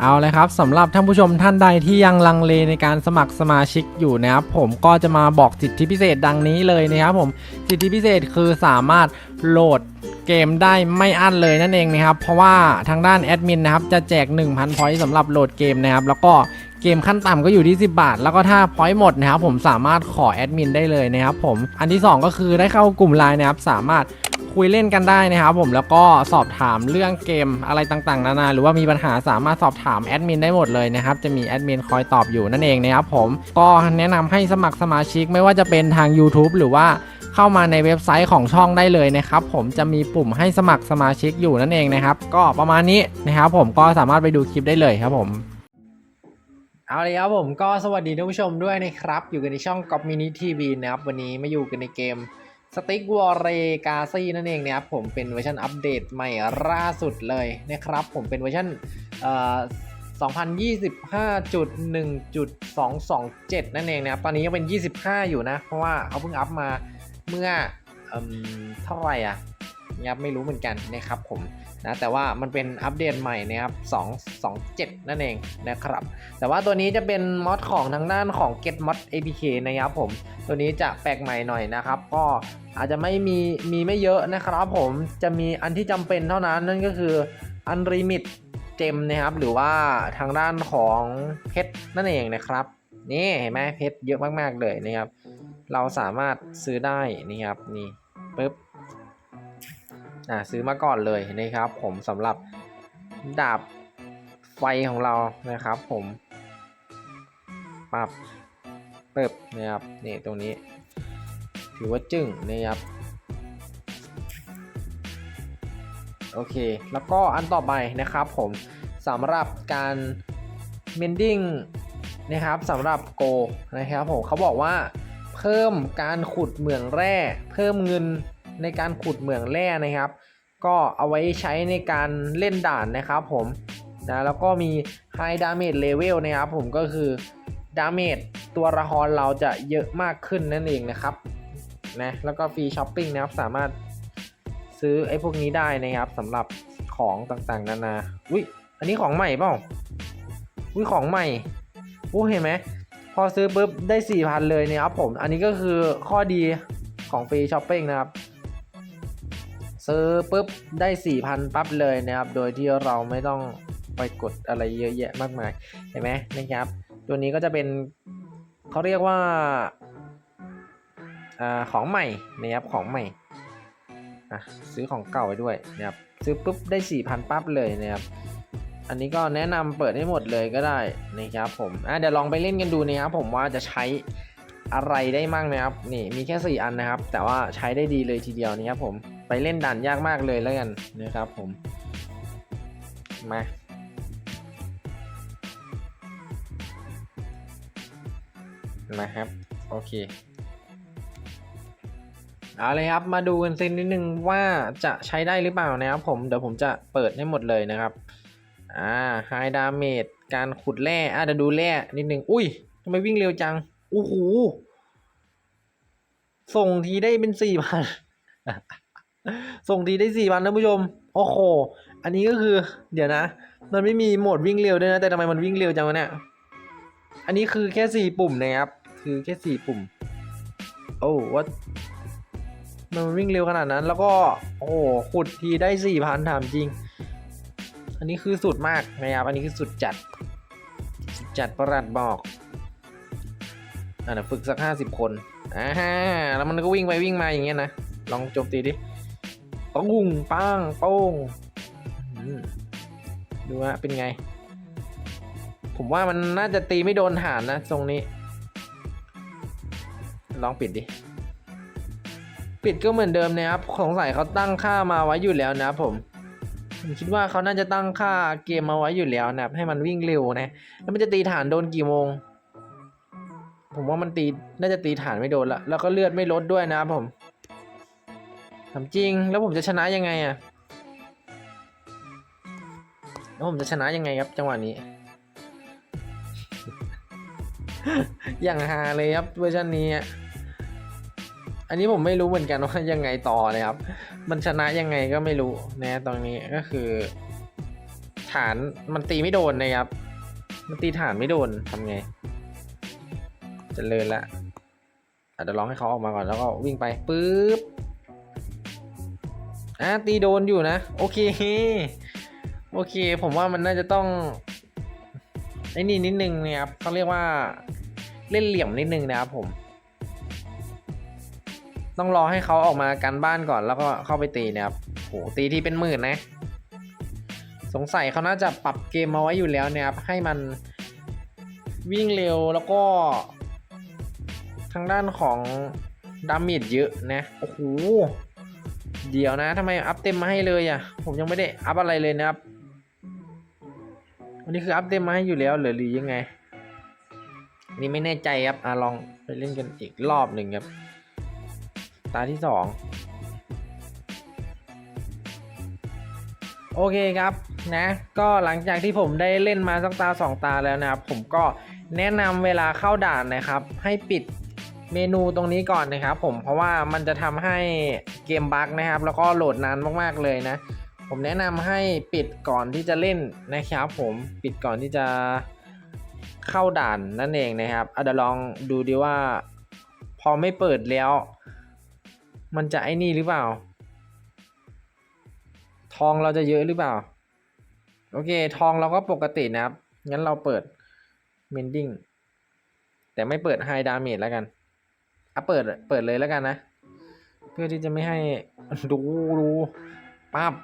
เอาเลยครับสำหรับท่านผู้ชมท่านใดที่ยังลังเลในการสมัครสมาชิกอยู่นะครับผมก็จะมาบอกสิทธิพิเศษดังนี้เลยนะครับผมสิทธิพิเศษคือสามารถโหลดเกมได้ไม่อั้นเลยนั่นเองนะครับเพราะว่าทางด้านแอดมินนะครับจะแจก 1,000พอยต์สำหรับโหลดเกมนะครับแล้วก็เกมขั้นต่ำก็อยู่ที่ 10 บาท แล้วก็ถ้าพอยต์หมดนะครับผมสามารถขอแอดมินได้เลยนะครับผมอันที่สองก็คือได้เข้ากลุ่มไลน์นะครับสามารถ คุยเล่นกันได้นะครับผมแล้วก็สอบถามเรื่องเกมอะไรต่างๆ นานาหรือว่ามีปัญหาสามารถสอบถามแอดมินได้หมดเลยนะครับจะมีแอดมินคอยตอบอยู่นั่นเองนะครับผมก็แนะนำให้สมัครสมาชิกไม่ว่าจะเป็นทาง YouTube หรือว่าเข้ามาในเว็บไซต์ของช่องได้เลยนะครับผมจะมีปุ่มให้สมัครสมาชิกอยู่นั่นเองนะครับก็ประมาณนี้นะครับผมก็สามารถไปดูคลิปได้เลยครับผมเอาเลยครับผมก็สวัสดีท่านผู้ชมด้วยนะครับ อยู่กันในช่องก o อ Mini TV นะครับ วันนี้มาอยู่กันในเกม สติ๊กวอร์เรกาซี่นั่นเองนะครับผมเป็นเวอร์ชันอัปเดตใหม่ล่าสุดเลยนะครับ ผมเป็นเวอร์ชัน2025.1.227 นั่นเองนะครับ ตอนนี้ยังเป็น 25 อยู่นะ เพราะว่าเขาเพิ่งอัพมาเมื่อเอิ่มเท่าไหร่อะนะครับไม่รู้เหมือนกันนะครับผม นะแต่ว่ามันเป็นอัปเดตใหม่นะครับ227 นั่นเองนะครับ แต่ว่าตัวนี้จะเป็นมอดของทางด้านของ Get Mod APK นะครับผม ตัวนี้จะแปลกใหม่หน่อยนะครับ ก็อาจจะไม่มีมีไม่เยอะนะครับผมจะมีอันที่จำเป็นเท่านั้นนั่นก็คือ Unlimit เจมนะครับ หรือว่าทางด้านของเพชรนั่นเองนะครับ นี่เห็นไหมเพชรเยอะมากๆเลยนะครับ เราสามารถซื้อได้นี่ครับนี่ปึ๊บ อ่าซื้อมาก่อนเลยนะครับ ผมสำหรับดาบไฟของเรานะครับ ผมปรับปึ๊บนะครับนี่ตรงนี้ ถือว่าจึ้งนะครับโอเค แล้วก็อันต่อไปนะครับผมสำหรับการ mending นะครับสำหรับโกนะครับผมเขาบอกว่าเพิ่มการขุดเหมืองแร่ เพิ่มเงินในการขุดเหมืองแร่นะครับ ก็เอาไว้ใช้ในการเล่นด่านนะครับผมนะแล้วก็มี high damage level นะครับผมก็คือดาเมจตัวละครเราจะเยอะมากขึ้นนั่นเองนะครับนะแล้วก็ฟรีช้อปปิ้งนะครับสามารถซื้อไอ้พวกนี้ได้นะครับสำหรับของต่างๆ นานาอุ้ยอันนี้ของใหม่เปล่าอุ้ยของใหม่อู้เห็นไหมพอซื้อปุ๊บได้ 4,000 เลยเนี่ยครับผม อันนี้ก็คือข้อดีของฟรีช้อปปิ้งนะครับ ซื้อปุ๊บได้ 4,000 ปั๊บเลยนะครับ โดยที่เราไม่ต้องไปกดอะไรเยอะแยะมากมายเห็นไหมนะครับ ตัวนี้ก็จะเป็นเขาเรียกว่าอของใหม่นะครับของใหม่ซื้อของเก่าไปด้วยนะครับซื้อปุ๊บได้ 4,000 ปั๊บเลยนะครับอันนี้ก็แนะนำเปิดให้หมดเลยก็ได้นะครับผมอะเดี๋ยวลองไปเล่นกันดูนะครับผมว่าจะใช้อะไรได้มั่งนะครับนี่มีแค่ 4 อันนะครับ แต่ว่าใช้ได้ดีเลยทีเดียวนะครับผม ไปเล่นด่านยากมากเลยแล้วกันนะครับผมมานะครับ โอเคเอาเลยครับมาดูกันสักนิดนึงว่าจะใช้ได้หรือเปล่านะครับผมเดี๋ยวผมจะเปิดให้หมดเลยนะครับอ่า high damage การขุดแร่อะเดี๋ยวดูแร่นิดนึงอุ้ยทำไมวิ่งเร็วจังโอ้โหส่งทีได้เป็นสี่พัน ส่งทีได้สี่พันท่านผู้ชม โอ้โห อันนี้ก็คือ เดี๋ยวนะ มันไม่มีโหมดวิ่งเร็วด้วยนะ แต่ทำไมมันวิ่งเร็วจังวะเนี่ย อันนี้คือแค่สี่ปุ่มนะครับ คือแค่สี่ปุ่ม โอ้ว่ามันวิ่งเร็วขนาดนั้น แล้วก็ โอ้ขุดทีได้สี่พันถามจริง อันนี้คือสุดมากนะครับ อันนี้คือสุดจัด สุดจัดประหลัดบอกอะเดี๋ยวฝึกสักห้าสิบคนอ่าฮะแล้วมันก็วิ่งไปวิ่งมาอย่างเงี้ยนะ ลองโจมตีดิ ปุ้งปังโป้งดูฮะเป็นไง ผมว่ามันน่าจะตีไม่โดนฐานนะทรงนี้ ลองปิดดิ ปิดก็เหมือนเดิมนะครับสงสัยเขาตั้งค่ามาไว้อยู่แล้วนะครับผมผมคิดว่าเขาน่าจะตั้งค่าเกมมาไว้อยู่แล้วนะครับให้มันวิ่งเร็วนะ แล้วมันจะตีฐานโดนกี่โมง ผมว่ามันตีน่าจะตีฐานไม่โดนละแล้วก็เลือดไม่ลดด้วยนะครับผม ถามจริงแล้วผมจะชนะยังไงอะแล้วผมจะชนะยังไงครับจังหวะนี้ อย่างฮาเลยครับเวอร์ชันนี้ อันนี้ผมไม่รู้เหมือนกันว่ายังไงต่อเลยครับ มันชนะยังไงก็ไม่รู้นะตรงนี้ก็คือ ฐานมันตีไม่โดนนะครับ มันตีฐานไม่โดนทำไงเจะเลินละอาจจะลองให้เขาออกมาก่อนแล้วก็วิ่งไปปึ๊บ อะตีโดนอยู่นะ โอเค โอเค ผมว่ามันน่าจะต้องไอ้นี่นิดนึงเนี่ยครับเขาเรียกว่าเล่นเหลี่ยมนิดนึงนะครับผม ต้องรอให้เขาออกมากันบ้านก่อนแล้วก็เข้าไปตีนะครับโหตีที่เป็นหมื่นนะ สงสัยเขาน่าจะปรับเกมมาไว้อยู่แล้วเนี่ยครับให้มันวิ่งเร็วแล้วก็ ทางด้านของดาเมจเยอะนะ โอ้โห เดี๋ยวนะทำไมอัพเต็มมาให้เลยอะ ผมยังไม่ได้อัพอะไรเลยนะครับวันนี้คืออัพเต็มมาให้อยู่แล้วหรือหรือยังไงนนี่ไม่แน่ใจครับอะลองไปเล่นกันอีกรอบหนึ่งครับ ตาที่สองโอเคครับนะ ก็หลังจากที่ผมได้เล่นมาสักตาสองตาแล้วนะครับ ผมก็แนะนำเวลาเข้าด่านนะครับ ให้ปิดเมนูตรงนี้ก่อนนะครับ ผมเพราะว่ามันจะทำให้ เกมบั๊กนะครับ แล้วก็โหลดนานมากๆเลยนะ ผมแนะนำให้ปิดก่อนที่จะเล่นนะครับ ผมปิดก่อนที่จะเข้าด่านนั่นเองนะครับเอาเดี๋ยวลองดูดีว่า พอไม่เปิดแล้ว มันจะไอ้นี่หรือเปล่า ทองเราจะเยอะหรือเปล่า โอเค ทองเราก็ปกตินะครับ งั้นเราเปิด mending แต่ไม่เปิด high damage แล้วกันอะเปิดเปิดเลยแล้วกันนะ พื่อที่จะไม่ให้ดูดูป้าบ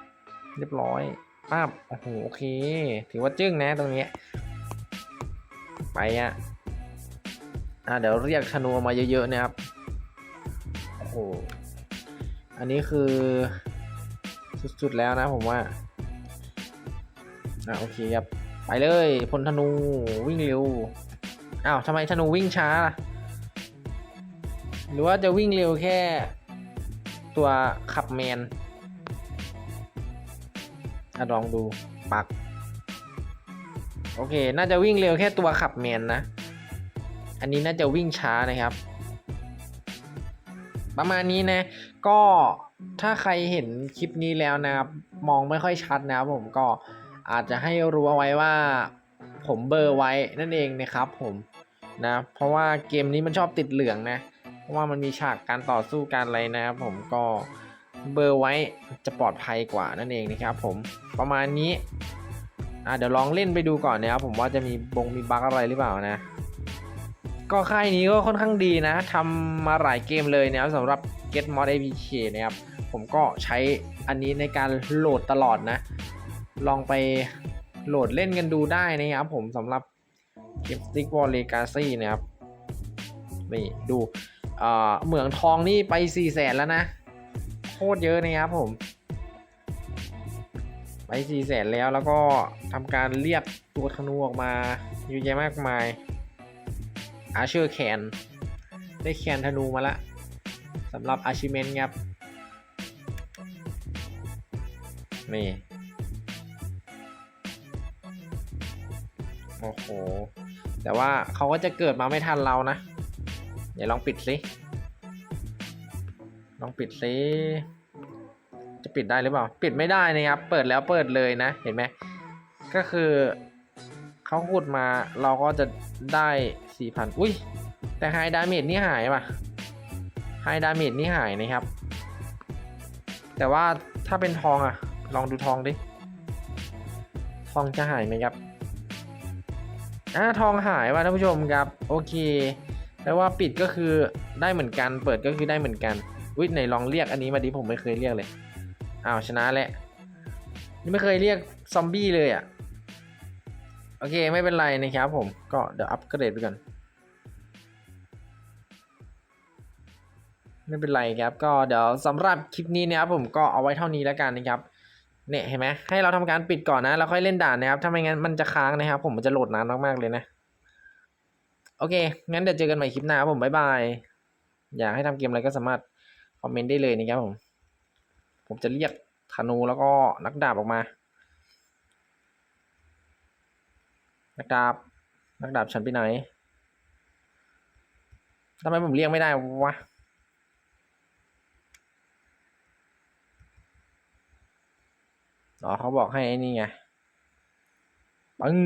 เรียบร้อยป้าบโอ้โหโอเค ถือว่าจึ้งนะตรงนี้ไปอะอะเดี๋ยวเรียกธนูมาเยอะๆนะครับโอ้โหอันนี้คือสุดๆแล้วนะผมว่าอะโอเคครับไปเลยพลธนูวิ่งเร็วอ้าวทำไมธนูวิ่งช้าล่ะหรือว่าจะวิ่งเร็วแค่ ตัวขับแมนอะลองดูปัก โอเค น่าจะวิ่งเร็วแค่ตัวขับแมนนะ อันนี้น่าจะวิ่งช้านะครับ ประมาณนี้นะ ก็ถ้าใครเห็นคลิปนี้แล้วนะครับ มองไม่ค่อยชัดนะครับผมก็อาจจะให้รู้เอาไว้ว่าผมเบอร์ไว้นั่นเองนะครับผมนะ เพราะว่าเกมนี้มันชอบติดเหลืองนะ เพราะว่ามันมีฉากการต่อสู้การอะไรนะครับผมก็เบอร์ไว้จะปลอดภัยกว่านั่นเองนะครับผมประมาณนี้อะเดี๋ยวลองเล่นไปดูก่อนนะครับผมว่าจะมีบงมีบั๊กอะไรหรือเปล่านะ ก็ค่ายนี้ก็ค่อนข้างดีนะทำมาหลายเกมเลยนะครับสำหรับ Get Mod APK นะครับผมก็ใช้อันนี้ในการโหลดตลอดนะ ลองไปโหลดเล่นกันดูได้นะครับผมสำหรับเกม Stick War Legacy นะครับนี่ดู เหมืองทองนี่ไป4 0 0แสนแล้วนะ โคตรเยอะนะครับผม ไป4 0 0แสนแล้วแล้วก็ทำการเรียกตัวธนูออกมาเยอะแยะมากมาย อาเชอร์แคนได้แคนธนูมาละสำหรับอาชิเมนครับ นี่ โอ้โห แต่ว่าเขาก็จะเกิดมาไม่ทันเรานะ เดี๋ยวลองปิดสิ ลองปิดสิ จะปิดได้หรือเปล่า ปิดไม่ได้นะครับ เปิดแล้วเปิดเลยนะ เห็นไหม ก็คือเขาขุดมาเราก็จะได้สี่พันอุ้ย แต่ไฮดาเมจนี่หายป่ะไฮดาเมจนี่หายนะครับ แต่ว่าถ้าเป็นทองอะลองดูทองดิ ทองจะหายไหมครับอ่าทองหายว่ะท่านผู้ชมครับ โอเค แปลว่าปิดก็คือได้เหมือนกัน เปิดก็คือได้เหมือนกันอุ้ยไหนลองเรียกอันนี้มาดิผมไม่เคยเรียกเลยอ้าวชนะแหล้วนี่ไม่เคยเรียกซอมบี้เลยอะ่ะโอเคไม่เป็นไรนะครับผมก็เดี๋ยวอัปเกรดไปก่อนไม่เป็นไรครับก็เดี๋ยวสำหรับคลิปนี้นะครับผมก็เอาไว้เท่านี้แล้วกันนะครับเนี่ยเห็นไหมให้เราทำการปิดก่อนนะแล้วค่อยเล่นด่านนะครับถ้าไม่งั้นมันจะค้างนะครับ ผมมันจะโหลดนานมากๆเลยนะ โอเค งั้นเดี๋ยวเจอกันใหม่คลิปหน้าครับผมบ๊ายบาย อยากให้ทำเกมอะไรก็สามารถคอมเมนต์ได้เลยนะครับผม ผมจะเรียกธนูแล้วก็นักดาบออกมา นักดาบ นักดาบฉันไปไหนทำไมผมเรียกไม่ได้วะอ๋อเขาบอกให้ไอ้นี่ไงปึ้ง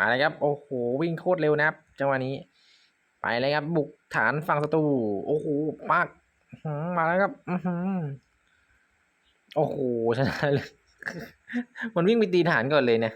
มาเลยครับ โอ้โห วิ่งโคตรเร็วนะครับจังหวะนี้ ไปเลยครับ บุกฐานฝั่งศัตรูโอ้โหปักมาแล้วครับโอ้โหชนะเลยมันวิ่งไปตีฐานก่อนเลยเนี่ย